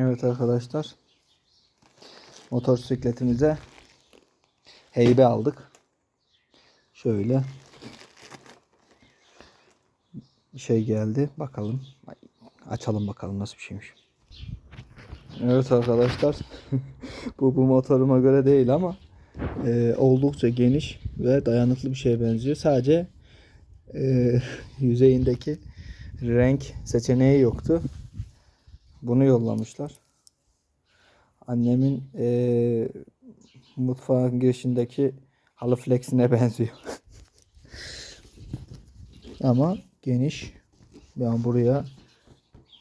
Evet arkadaşlar. Motosikletimize heybe aldık. Şöyle şey geldi. Bakalım. Açalım bakalım nasıl bir şeymiş. Evet arkadaşlar. bu bu motoruma göre değil ama e, oldukça geniş ve dayanıklı bir şeye benziyor. Sadece e, yüzeyindeki renk seçeneği yoktu. Bunu yollamışlar. Annemin e, mutfağın girişindeki halı flexine benziyor. Ama geniş. Yani buraya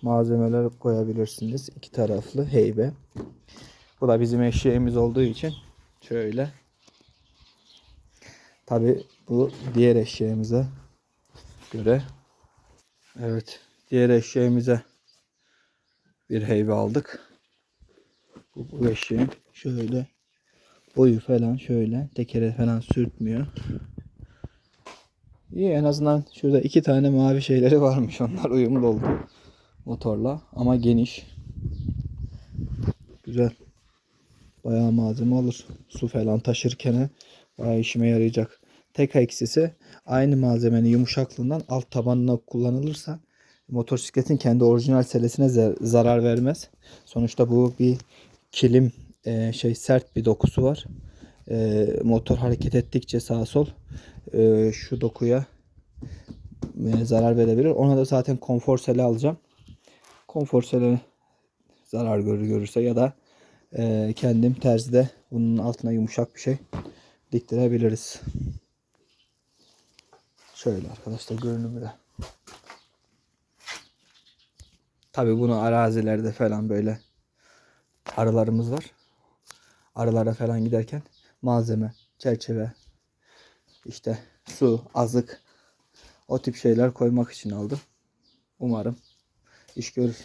malzemeler koyabilirsiniz. İki taraflı heybe. Bu da bizim eşeğimiz olduğu için şöyle. Tabi bu diğer eşeğimize göre. Evet. Diğer eşeğimize bir heybe aldık. Bu, eşeğin şöyle boyu falan şöyle tekere falan sürtmüyor. İyi en azından şurada iki tane mavi şeyleri varmış. Onlar uyumlu oldu motorla ama geniş. Güzel. Bayağı malzeme olur. Su falan taşırken bayağı işime yarayacak. Tek eksisi aynı malzemenin yumuşaklığından alt tabanına kullanılırsa motosikletin kendi orijinal selesine zar- zarar vermez. Sonuçta bu bir kilim e, şey sert bir dokusu var. E, motor hareket ettikçe sağa sol e, şu dokuya e, zarar verebilir. Ona da zaten konfor sele alacağım. Konfor sele zarar görür görürse ya da e, kendim terzide bunun altına yumuşak bir şey diktirebiliriz. Şöyle arkadaşlar görünümü de. Tabi bunu arazilerde falan böyle arılarımız var. Arılara falan giderken malzeme, çerçeve, işte su, azık o tip şeyler koymak için aldım. Umarım iş görür.